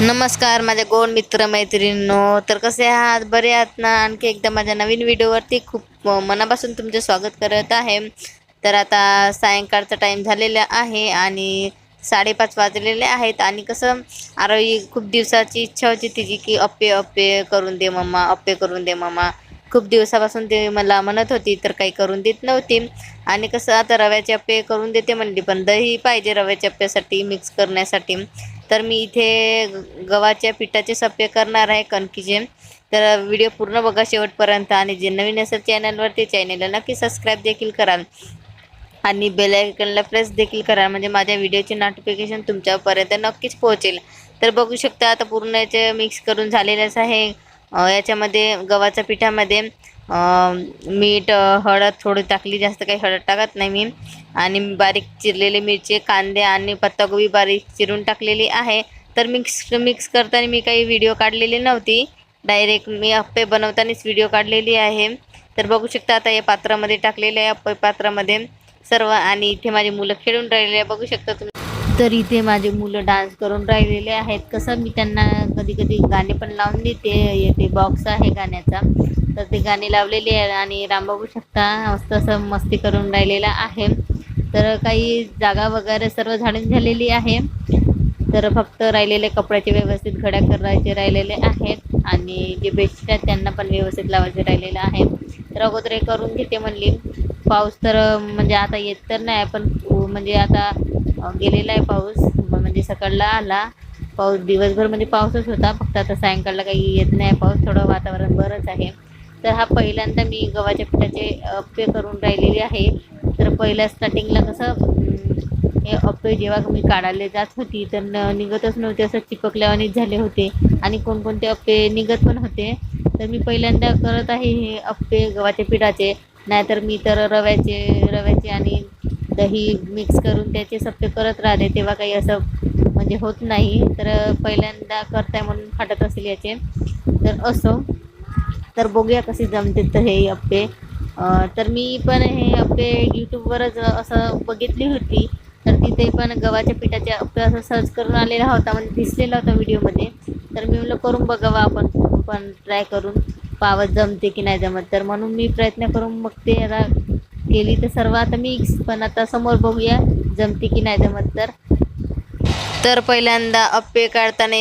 नमस्कार माझ्या गोड मित्र मैत्रिणींनो. तर कसे आहात? बरे आहात ना? आणखी एकदा माझ्या नवीन व्हिडिओवरती खूप मनापासून तुमचे स्वागत करत आहे. तर आता सायंकाळचा टाईम झालेला आहे आणि साडेपाच वाजलेले आहेत आणि कसं आरोही खूप दिवसाची इच्छा होती तिची की अप्पे अप्पे करून दे मम्मा अप्पे करून दे मम्मा खूप दिवसापासून ते मला म्हणत होती तर काही करून देत नव्हती. आणि कसं आता रव्याचे अप्पे करून देते म्हणली पण दही पाहिजे रव्याच्या अप्प्यासाठी मिक्स करण्यासाठी. तर मी इथे गव्हाच्या पिठाचे सप्पे करणार आहे कणकीचे. तर व्हिडिओ पूर्ण बघा शेवटपर्यंत आणि जे नवीन असेल चॅनलवरती चॅनलला नक्की सबस्क्राईब देखील कराल आणि बेलायकनला प्रेस देखील कराल म्हणजे माझ्या व्हिडिओचे नोटिफिकेशन तुमच्यापर्यंत नक्कीच पोहोचेल. तर बघू शकता आता पूर्ण याचे मिक्स करून झालेलंच आहे. याच्यामध्ये गव्हाच्या पिठामध्ये मीठ हळद थोडी टाकली जास्त काही हळद टाकत नाही मी. आणि बारीक चिरलेले मिरचे कांदे आणि पत्तागोबी बारीक चिरून टाकलेली आहे. तर मिक्स मिक्स करताना मी काही व्हिडिओ काढलेली नव्हती. डायरेक्ट मी अप्पे बनवतानाच व्हिडिओ काढलेली आहे. तर बघू शकता आता या पात्रामध्ये टाकलेले आहे अप्पे पात्रामध्ये सर्व आणि इथे माझी मुलं खेळून राहिलेले आहे. बघू शकता तुम्ही. तर इथे माझे मुलं डान्स करून राहिलेले आहेत. कसं मी त्यांना कधी कधी गाणे पण लावून देते. येते बॉक्स आहे गाण्याचा. तर ते गाणे लावलेले आहे आणि राम बघू शकता मस्त असं मस्ती करून राहिलेला आहे. तर काही जागा वगैरे सर्व झाडून झालेली आहे. तर फक्त राहिलेले कपड्याचे व्यवस्थित घड्या करायचे राहिलेले आहेत आणि जे बेडशीट आहेत त्यांना पण व्यवस्थित लावायचे राहिलेलं आहे. तर अगोदर हे करून घेते म्हणली. पाऊस तर म्हणजे आता येत तर नाही पण म्हणजे आता गेलेला आहे पाऊस. म्हणजे सकाळला आला. पाऊस दिवसभर म्हणजे पाऊसच होता. फक्त आता सायंकाळला काही येत नाही. पाऊस थोडं वातावरण बरंच आहे. तर हा पहिल्यांदा मी गव्हाच्या पिठाचे अप्पे करून राहिलेले आहे. तर पहिल्या स्टार्टिंगला कसं हे अप्पे जेव्हा मी काढायला जात होती तर न- निघतच नव्हते असं चिपकल्यावानीच झाले होते. आणि कोणकोणते अप्पे निघत पण होते. तर मी पहिल्यांदा करत आहे हे अप्पे गव्हाच्या पिठाचे. नाहीतर मी तर रव्याचे रव्याचे आणि दही मिक्स करून त्याचे सप्पे करत राहते. तेव्हा काही असं म्हणजे होत नाही. तर पहिल्यांदा करताय म्हणून फाटत असेल याचे. तर असो. तर बघूया कसे जमते तर हे अप्पे. तर मी पण हे अप्पे यूट्यूबवरच असं बघितली होती. तर तिथे पण गव्हाच्या पिठाचे अप्पे असं सर्च करून आलेला होता म्हणजे दिसलेला होता व्हिडिओमध्ये. तर मी म्हटलं करून बघावा आपण पण ट्राय करून पावत जमते की नाही जमत. तर म्हणून मी प्रयत्न करून मग आता केली तर सर्व आता मिक्स पण आता समोर बघूया जमते की नाही जमत तर. तर पहिल्यांदा अप्पे काढताना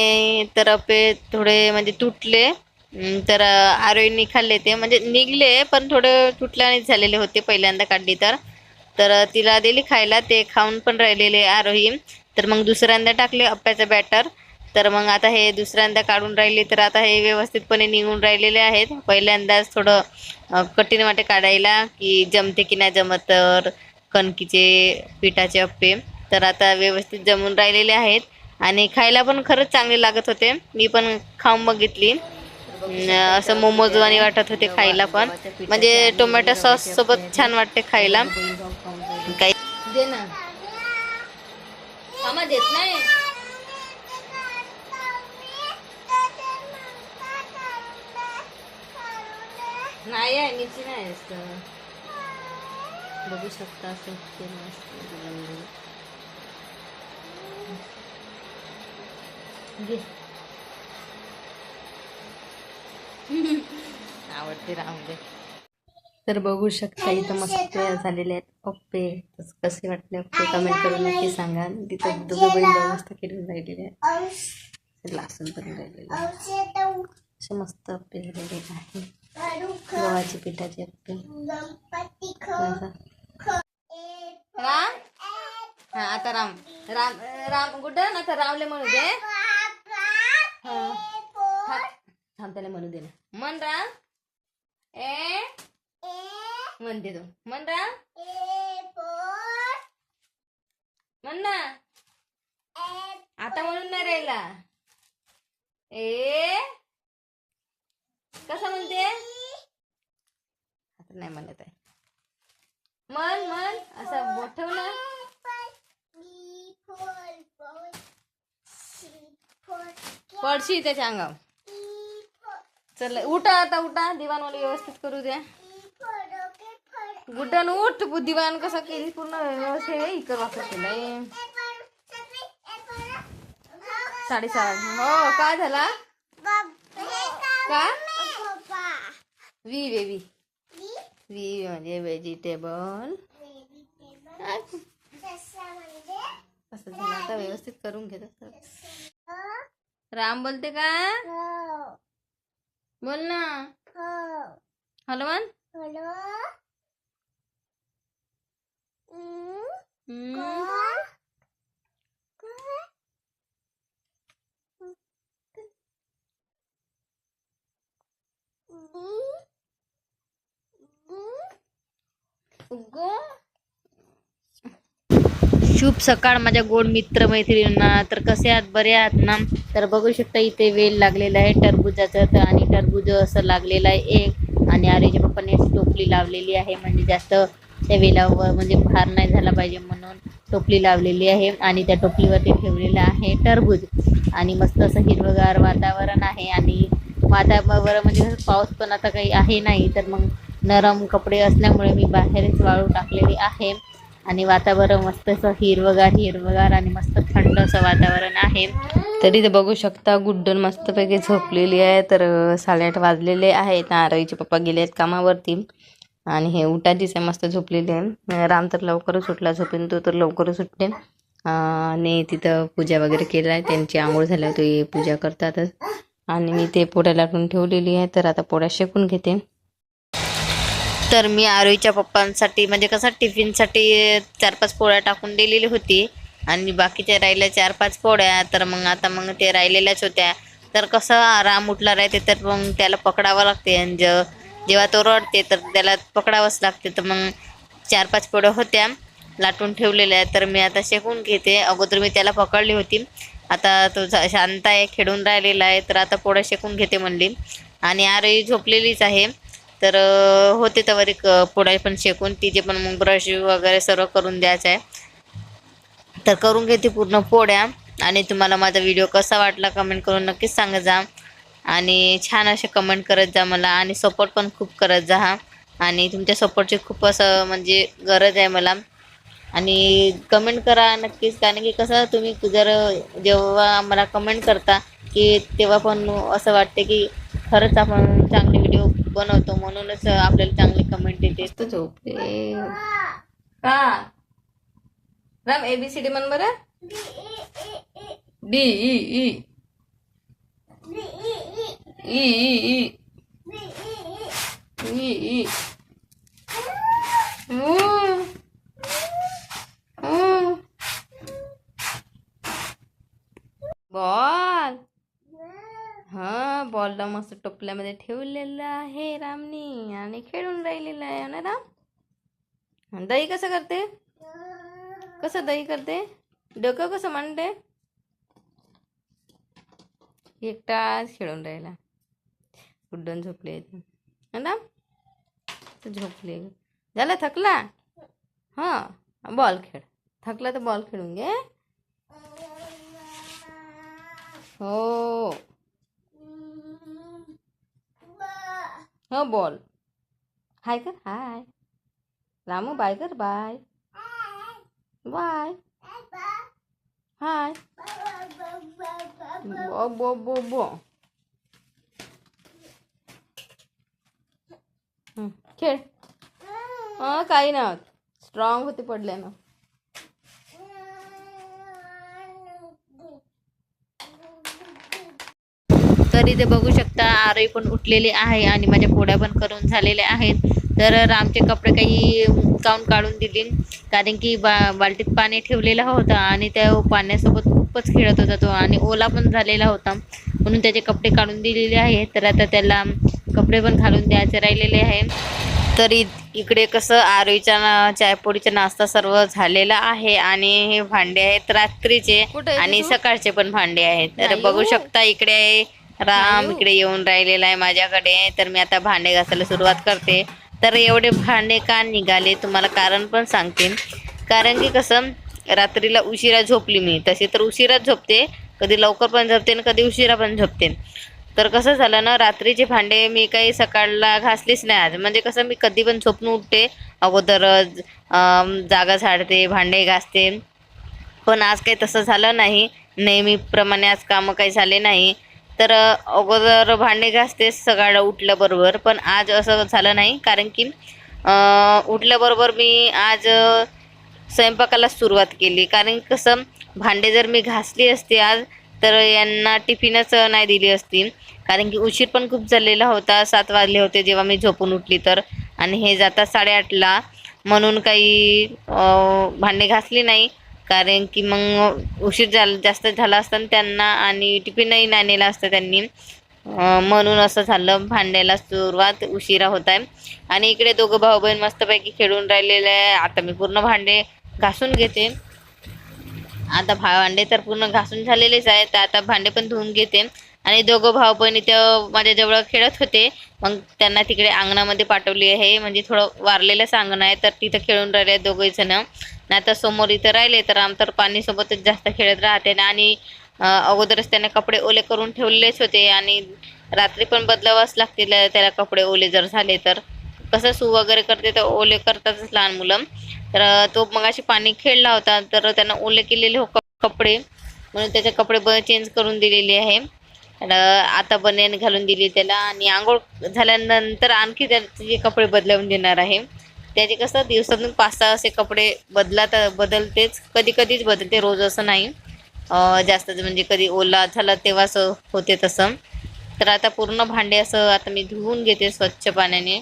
तर अप्पे थोडे म्हणजे तुटले. तर आरोईने खाल्ले ते. म्हणजे निघले पण थोडे तुटल्यानेच झालेले होते पहिल्यांदा काढली तर. तर तिला दिली खायला. ते खाऊन पण राहिलेले आरोही. तर मग दुसऱ्यांदा टाकले अप्प्याचं बॅटर तर मग आता हे दुसऱ्यांदा काढून राहिले तर आता हे व्यवस्थितपणे निघून राहिलेले आहेत. पहिल्यांदाच थोडं कठीण वाटे काढायला की जमते की नाही जमत तर कणकीचे पिठाचे अप्पे. तर आता व्यवस्थित जमून राहिलेले आहेत. आणि खायला पण खरंच चांगले लागत होते. मी पण खाऊन बघितली. असं मोमोजवानी वाटत होते खायला पण. म्हणजे टोमॅटो सॉस सोबत छान वाटते खायला. काही दे ना. आम्हा देत नाही. नाही आहे मिरची नाही बघू शकता असं केलं असतं. घे. आवडते राहू दे म्हणजे. तर बघू शकता इथं मस्त झालेले आहेत. ओप्पे कसे वाटले ओप्पे कमेंट करून नक्की सांगा. तिथं दोघं बहीण मस्त खेळून राहिलेले आहेत लासून पण राहिलेले असे मस्त अप्पे झालेले आहे गव्हाचे पिठाचे अप्पे राम हा आता राम. राम राम कुठं? ना तर रावले म्हणू दे. हा. थांब त्याला म्हणू दे ना. मन राम ए. म्हणते तो. मन राम म्हण ना आता म्हणून नाही राहिला. ए. कसं म्हणते? आता नाही म्हणत आहे. मन मन. असं ठेव ना. पडशी त्याच्या अंगावर. चल उठा आता उठा. दिवाण मला व्यवस्थित करू द्या गुड्डन उठ. दिवाण कसं केली पूर्ण व्यवस्थित इकर वापर केलाय. साडेसहा. हो काय झाला? का? V baby V. म्हणजे व्हेजिटेबल असं झालं. आता व्यवस्थित करून घेत राम बोलते का? हो. बोल ना। हनुमान हम्म. शुभ सकाळ माझ्या गोड मित्र मैत्रिणींना तर कसे आहात? बरे आहात ना? तर बघू शकता इथे वेल लागलेला आहे टरबुजाचं तर आणि टरबूज असं लागलेलं आहे एक. आणि आरेच्या पप्पाने अशी टोपली लावलेली आहे म्हणजे जास्त त्या वेलावर म्हणजे भार नाही झाला पाहिजे म्हणून टोपली लावलेली आहे आणि त्या टोपलीवरती ठेवलेलं आहे टरबूज. आणि मस्त असं हिरवगार वातावरण आहे आणि वातावरण म्हणजे कसं पाऊस पण आता काही आहे नाही तर मग नरम कपडे असल्यामुळे मी बाहेरच वाळू टाकलेली आहे. आणि वातावरण मस्त असं हिरवगार हिरवगार आणि मस्त थंड असं वातावरण आहे. तरी ते बघू शकता गुड्डन मस्तपैकी झोपलेली आहे. तर साडेआठ वाजलेले आहेत. नारळीचे पप्पा गेले आहेत कामावरती. आणि हे उठाचीच आहे मस्त झोपलेली आहे. राम तर लवकरच सुटला झोपेन तो तर लवकरच सुटते आणि तिथं पूजा वगैरे केलं आहे. त्यांची आंघोळ झाल्या ते पूजा करतातच. आणि मी ते पोळ्या लाटून ठेवलेली आहे. तर आता पोळ्या शेकून घेते. तर मी आरोहीच्या पप्पांसाठी म्हणजे कसं टिफिनसाठी चार पाच पोळ्या टाकून दिलेली होती. आणि बाकीच्या राहिल्या चार पाच पोळ्या. तर मग आता मग ते राहिलेल्याच होत्या. तर कसं राम उठला राहते तर मग त्याला पकडावं लागते. आणि ज जेव्हा तो रडते तर त्याला पकडावंच लागते. तर मग चार पाच पोळ्या होत्या लाटून ठेवलेल्या. तर मी आता शेकून घेते. अगोदर मी त्याला पकडली होती. आता तो झा- शांत आहे खेळून राहिलेला आहे. तर आता पोळ्या शेकून घेते म्हणली. आणि आरोही झोपलेलीच आहे. तर होते तर एक पुढाई पण शेकून तिचे पण मग ब्रश वगैरे सर्व करून द्यायचं आहे. तर करून घेते पूर्ण पोळ्या. आणि तुम्हाला माझा व्हिडिओ कसा वाटला कमेंट करून नक्कीच सांगत जा. आणि छान असे कमेंट करत जा मला. आणि सपोर्ट पण खूप करत जा हा. आणि तुमच्या सपोर्टची खूप असं म्हणजे गरज आहे मला. आणि कमेंट करा नक्कीच. कारण की कसं तुम्ही जर जेव्हा मला कमेंट करता की तेव्हा पण असं वाटते की खरंच आपण चांगले व्हिडिओ बनवतो म्हणूनच आपल्याला चांगले कमेंट येते. झोपले. का? Ram A B C D म्हण बरं. D E E E E E E E ऊ. ऊ. बॉल हा बॉलला मस्त टोपल्यामध्ये ठेवलेलं आहे रामनी आणि खेळून राहिलेलं आहे ना राम? दही कसं करते? कसं दही करते? डोकं कसं मांडते? एकटाच खेळून राहिला. गुड्डन झोपले है ना तर झोपले झालं थकला? हां बॉल खेळ. थकला तर बॉल खेळून घे. हो. हो बॉल. हाय कर हाय. रामू बाय कर बाय. बाय. हाय. बो बो बो बो. खेळ. काही नाही स्ट्रॉंग होते पडल्यानं तर इथे बघू शकता. आरई पण उठलेली आहे आणि माझ्या पोळ्या पण करून झालेल्या आहेत. तर रामचे कपडे काही काऊन काढून दिले? कारण की बा बाल्टीत पाणी ठेवलेलं होतं आणि त्या पाण्यासोबत खूपच खेळत होता तो आणि ओला पण झालेला होता. म्हणून त्याचे कपडे काढून दिलेले आहेत. तर आता त्याला कपडे पण घालून द्यायचे राहिलेले आहे. तर इकडे कसं आरोईच्या ना चायपोळीचा नाश्ता सर्व झालेला आहे आणि हे भांडे आहेत रात्रीचे आणि सकाळचे पण भांडे आहेत. तर बघू शकता इकडे राम इकडे येऊन राहिलेला आहे माझ्याकडे. तर मी आता भांडे घासायला सुरुवात करते. तर एवढे भांडे का निघाले तुम्हाला कारण पण सांगते. कारण की कसं रात्रीला उशिरा झोपली मी. तशी तर उशिराच झोपते. कधी लवकर पण झोपते आणि कधी उशिरा पण झोपते. तर कसं झालं ना रात्रीचे भांडे मी काही सकाळला घासलीच नाही आज. म्हणजे कसं मी कधी पण झोपून उठते. अगोदर अं, जागा झाडते भांडे घासते. पण आज काही तसं झालं नाही. नेहमीप्रमाणे आज कामं काही झाले नाही. तर अगोदर भांडे घासते सकाळ उठल्याबरोबर पण आज असं झालं नाही. कारण की उठल्याबरोबर मी आज स्वयंपाकाला सुरुवात केली. कारण कसं भांडे जर मी घासली असती आज तर यांना टिफिनच नाही दिली असती. कारण की उशीर पण खूप झालेला होता. सात वाजले होते जेव्हा मी झोपून उठली तर. आणि हे जाता साडेआठला. म्हणून काही भांडे घासली नाही. कारण की मग उशीर झाला जास्त झाला असता त्यांना आणि टिफिनही नाही नेला असतं त्यांनी. म्हणून असं झालं भांड्याला सुरुवात उशिरा होत आहे. आणि इकडे दोघं भाऊ बहीण मस्तपैकी खेळून राहिलेले आहे. आता मी पूर्ण भांडे घासून घेते. आता भा भांडे तर पूर्ण घासून झालेलेच आहे तर आता भांडे पण धुवून घेते. आणि दोघं भाऊ बहिणी त्या माझ्याजवळ खेळत होते. मग त्यांना तिकडे अंगणामध्ये पाठवली आहे. म्हणजे थोडं वारलेलंच अंगण आहे. तर तिथं खेळून राहिले दोघे जण. नाही तर समोर इथं राहिले तर आम तर पाणीसोबतच जास्त खेळत राहते. आणि अगोदरच त्याने कपडे ओले करून ठेवलेलेच होते. आणि रात्री पण बदलावाच लागतील. त्याला कपडे ओले जर झाले तर. कसं सू वगैरे करते तर ओले करतातच लहान मुलं. तर तो तो मगाशी पाणी खेळला होता. तर त्यानं ओले केलेले हो कपडे. म्हणून त्याचे कपडे ब चेंज करून दिलेले आहे. आता बनियान घालून दिली त्याला आणि आंघोळ झाल्यानंतर आणखी त्याचे कपडे बदलवून देणार आहे. त्याचे कसं दिवसातून पाच सहा असे कपडे बदलात बदलतेच कधी कधीच बदलते रोज असं नाही. जास्त म्हणजे कधी ओला झाला तेव्हाच होते तसं. तर आता पूर्ण भांडे असं आता मी धुवून घेते स्वच्छ पाण्याने.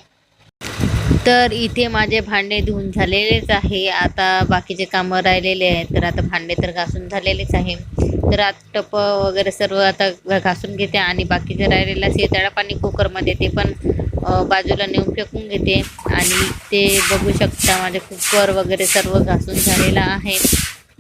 तर इथे माझे भांडे धुवून झालेलेच आहे. आता बाकीचे कामं राहिलेले आहेत. तर आता भांडे तर घासून झालेलेच आहे. तर आता टप वगैरे सर्व आता घासून घेते आणि बाकीचे राहिलेलं शेताळा पाणी कुकरमध्ये ते पण बाजूला नेऊन फेकून घेते. आणि ते बघू शकता माझे कुकर वगैरे सर्व घासून झालेलं आहे.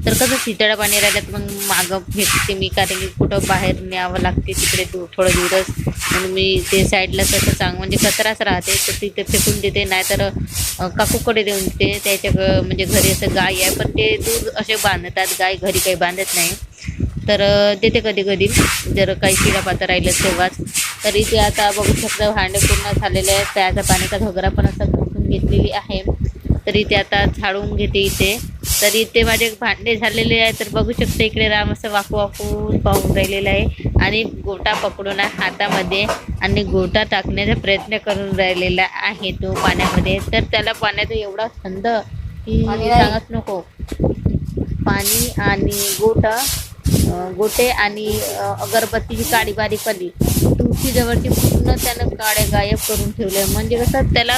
तर कसं शितळं पाणी राहिलं तर मग मागं फेकते मी कारण की कुठं बाहेर न्यावं लागते तिकडे दूर थोडं दूरच. म्हणून मी ते साईडला कसं चांग म्हणजे कचराच राहते तर तिथे फेकून देते नाहीतर काकूकडे देऊन देते त्याच्या म्हणजे घरी असं गाय आहे पण ते दूध असे बांधतात गाय घरी काही बांधत नाही. तर देते कधी कधी जर काही शिरापातं राहिलं तेव्हाच. तर इथे आता बघू शकता भांडे पूर्ण झालेले आहेत त्याचा पाण्याचा घगरा पण असं घेतलेली आहे. तर इथे आता झाडून घेते इथे. तर इथे माझे भांडे झालेले आहे तर बघू शकता इकडे राम असं वाकू वाकून पाहून राहिलेलं आहे. आणि गोटा पकडून आहे हातामध्ये आणि गोटा टाकण्याचा प्रयत्न करून राहिलेला आहे तो पाण्यामध्ये. तर त्याला पाण्याचा एवढा छंद की. सांगत नको. पाणी आणि गोटा गोटे आणि अगरबत्तीची काडी बारीक पडली तुळशी जवळची पूर्ण त्यानं काड्या गायब करून ठेवले. म्हणजे कसं त्याला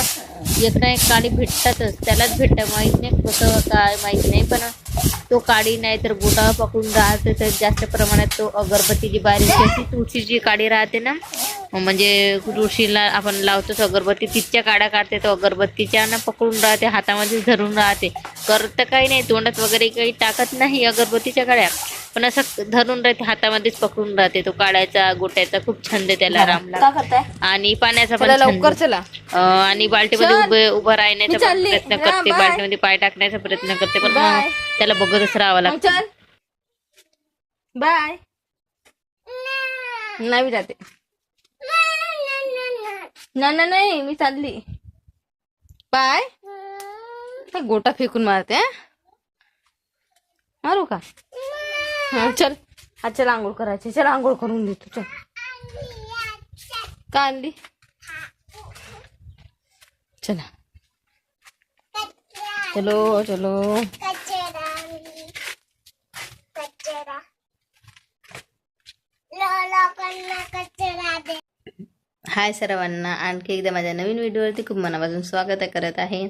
एक ना एक काडी भेटतातच. त्यालाच भेटतं. माहीत नाही कसं काय माहीत नाही. पण तो काडी नाही तर गोटा पकडून राहते तर जास्त प्रमाणात तो अगरबत्तीची बारीक अशी तुळशीची काडी राहते ना. म्हणजे तुळशीला आपण लावतो अगरबत्ती तिच्या काड्या काढते तो अगरबत्तीच्या ना पकडून राहते हातामध्ये धरून राहते. करतं काही नाही तोंडात वगैरे काही टाकत नाही अगरबत्तीच्या काड्या. पण असं धरून राहते हातामध्येच पकडून राहते तो काढायचा गोट्याचा. खूप छंद आहे त्याला रामला. आणि पाण्याचा पण लवकर चला. आणि बाल्टीमध्ये. उभे उभं राहण्याचा. प्रयत्न करते. बाल्टीमध्ये पाय टाकण्याचा प्रयत्न करते पण. त्याला बघतच राहावं लागतं. बाय नाही जाते. ना ना नाही मी चालली. पाय काय गोटा फेकून मारते मारू का? हा चल. आज चल आंघोळ करायची. चल आंघोळ करून देतो चल. का आणली चला. चलो चलो. हाय सर्वांना. आणखी एकदा माझ्या नवीन व्हिडिओवरती खूप मनापासून स्वागत करत आहे.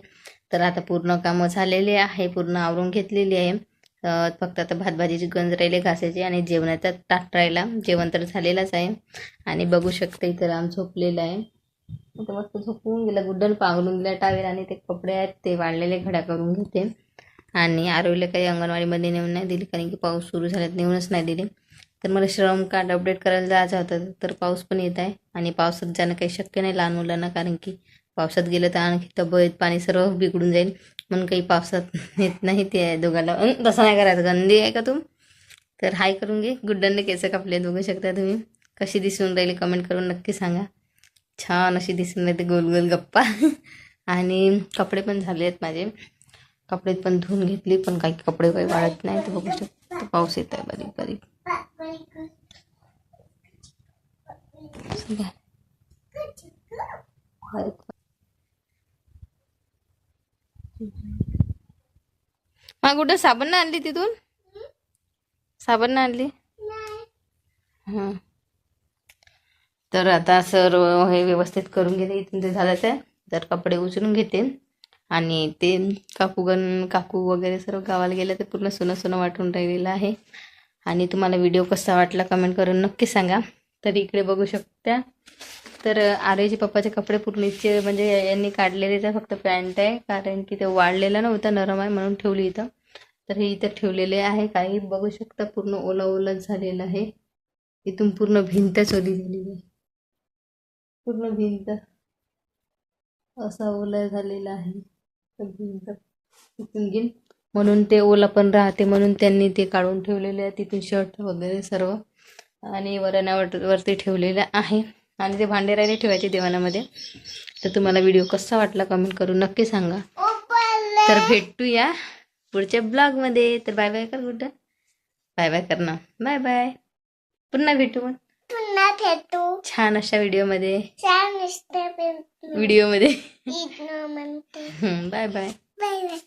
तर आता पूर्ण कामं झालेली आहे पूर्ण आवरून घेतलेली आहे. फक्त आता भातभाजीची गंज राहिले घासायची आणि जेवणाचा ताट राहिला. जेवण तर झालेलाच आहे. आणि बघू शकते इथं राम झोपलेलं आहे. आता मस्त झोपून गेला गुड्डन पांघरून दिला टावेल आणि ते कपडे आहेत ते वाढलेले घड्या करून घेते. आणि आरोग्यला काही अंगणवाडीमध्ये नेऊन नाही दिली कारण की पाऊस सुरू झाल्यात नेऊनच नाही दिली. तर मला श्रम कार्ड अपडेट करायला जायचं होतं तर पाऊस पण येत आहे आणि पावसात जाणं काही शक्य नाही लहान मुलांना कारण की पावसात गेलं तर आणखी तब्येत पाणी सर्व बिघडून जाईल. म्हणून काही पावसात येत नाही ते दोघाला. तसं नाही करायचं. गंदी आहे का तू? तर हाय करून घे. गुड्डनने केस कापले बघू शकता तुम्ही. कशी दिसून राहिली कमेंट करून नक्की सांगा. छान अशी दिसून राहते गोल गोल गप्पा. आणि कपडे पण झाले आहेत माझे. कपडे पण धुवून घेतली पण काही कपडे काही वाळत नाही तर बघू शकतो. पाऊस येत आहे बारीक बारीक. हा कुठं साबण ना आणली तिथून? साबण ना आणली? तर आता सर्व हे व्यवस्थित करून घेते इथून ते झालं तर तर कपडे उचलून घेते. आणि ते काकू गण काकू वगैरे सर्व गावाला गेले तर पूर्ण सुनं सुनं वाटून राहिलेलं आहे. आणि तुम्हाला व्हिडिओ कसा वाटला कमेंट करून नक्की सांगा. तर इकडे बघू शकता. तर आर्यचे पप्पाचे कपडे पूर्ण म्हणजे यांनी काढलेले तर फक्त पॅन्ट आहे कारण की ते वाढलेलं नव्हतं नरम आहे म्हणून ठेवली इथं. तर हे इथं ठेवलेले आहे. काही बघू शकता पूर्ण ओला ओलाच झालेलं आहे. इथून पूर्ण भिंतच चोरी झालेली आहे. पूर्ण भिंत असा ओला झालेला आहे. भिंत इथून घेईन. म्हणून ते ओला पण राहते म्हणून त्यांनी ते काढून ठेवलेले आहे. तिथून शर्ट वगैरे सर्व. आणि वरणावर वरती ठेवलेलं आहे. आणि ते भांडे राहिले ठेवायचे दिवाणामध्ये तर तुम्हाला व्हिडिओ कसा वाटला कमेंट करून नक्की सांगा. तर भेटूया पुढच्या ब्लॉगमध्ये तर बाय बाय कर गुड्डा. बाय बाय कर ना. बाय बाय पुन्हा भेटू मग. पुन्हा भेटू. छान अशा व्हिडिओमध्ये छान व्हिडिओमध्ये बाय बाय बाय बाय